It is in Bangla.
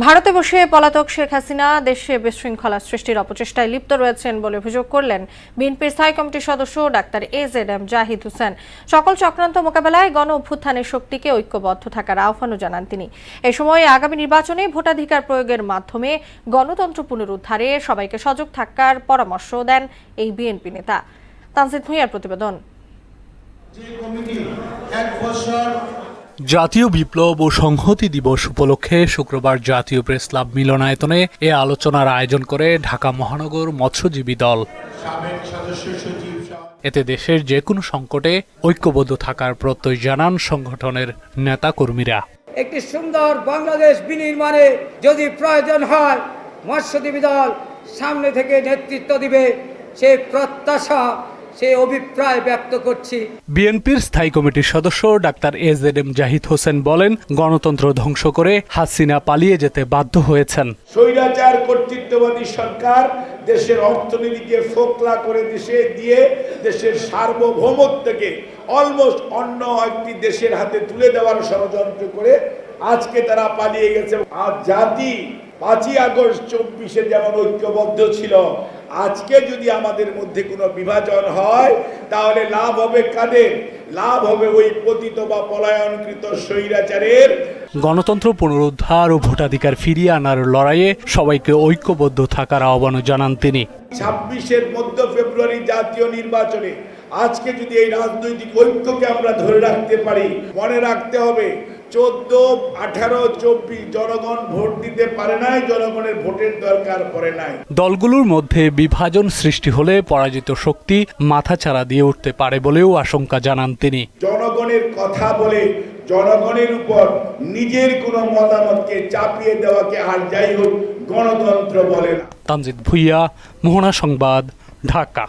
ভারতে বসে পলাতক শেখ হাসিনা, দেশে বিশৃঙ্খলা সৃষ্টির অপচেষ্টায় লিপ্ত রয়েছেন বলে অভিযোগ করলেন বিএনপির স্থায়ী কমিটির সদস্য doctor A Z M Zahid Hossain. সকল চক্রান্ত মোকাবেলায় গণ অভ্যুত্থানের শক্তিকে ঐক্যবদ্ধ থাকার আহ্বানও জানান তিনি। এ সময় আগামী নির্বাচনে ভোটাধিকার প্রয়োগের মাধ্যমে গণতন্ত্র পুনরুদ্ধারে সবাইকে সজাগ থাকার পরামর্শ দেন এই বিএনপি নেতা। তানজিদ ভূঁইয়ার প্রতিবেদন। যে কমিটি এক বছর জাতীয় বিপ্লব ও সংহতি দিবস উপলক্ষে শুক্রবার জাতীয় প্রেস ক্লাব মিলনায়তনে এ আলোচনার আয়োজন করে ঢাকা মহানগর মৎস্যজীবী দল। এতে দেশের যে কোনো সংকটে ঐক্যবদ্ধ থাকার প্রত্যয় জানান সংগঠনের নেতাকর্মীরা। একটি সুন্দর বাংলাদেশ বিনির্মাণে যদি প্রয়োজন হয়, মৎস্যজীবী দল সামনে থেকে নেতৃত্ব দিবে। সে প্রত্যাশা সে অভিপ্রায় ব্যক্ত করছি। বিএনপির স্থায়ী কমিটির সদস্য doctor A Z M Zahid Hossain বলেন গণতন্ত্র ধ্বংস করে হাসিনা পালিয়ে যেতে বাধ্য হয়েছেন। স্বৈরাচার কর্তৃত্ববাদী সরকার দেশের অর্থনীতিকে ফোকলা করে দেশে দিয়ে দেশের সার্বভৌমত্বকে অলমোস্ট অন্য একটি দেশের হাতে তুলে দেওয়ার ষড়যন্ত্র করে আজকে তারা পালিয়ে গেছে। আর জাতি পাঁচই আগস্ট চব্বিশে যেমন ঐক্যবদ্ধ ছিল আজকে যদি আমাদের মধ্যে কোনো বিভাজন হয় তাহলে লাভ হবে কাদের? লাভ হবে ওই পতিত বা পলায়নকৃত স্বৈরাচারের। গণতন্ত্র পুনরুদ্ধার ও ভোটাধিকার ফিরিয়ে আনার লড়াইয়ে সবাইকে ঐক্যবদ্ধ থাকার আহ্বানও জানান তিনি। ছাব্বিশের মধ্য ফেব্রুয়ারি জাতীয় নির্বাচনে আজকে যদি এই রাজনৈতিক ঐক্যকে আমরা ধরে রাখতে পারি মনে রাখতে হবে চোদ্দ আঠারো চব্বিশ জনগণ ভোট দিতে পারে নাই জনগণের ভোটের দরকার পড়ে নাই। দলগুলোর মধ্যে বিভাজন সৃষ্টি হলে পরাজিত শক্তি মাথাচাড়া দিয়ে উঠতে পারে বলেও আশঙ্কা জানান তিনি। জনগণের কথা বলে জনগণের উপর নিজের কোনো মতামতকে চাপিয়ে দেওয়াকে আর যাই হোক গণতন্ত্র বলে না। তানজিদ ভুইয়া মোহনা সংবাদ ঢাকা।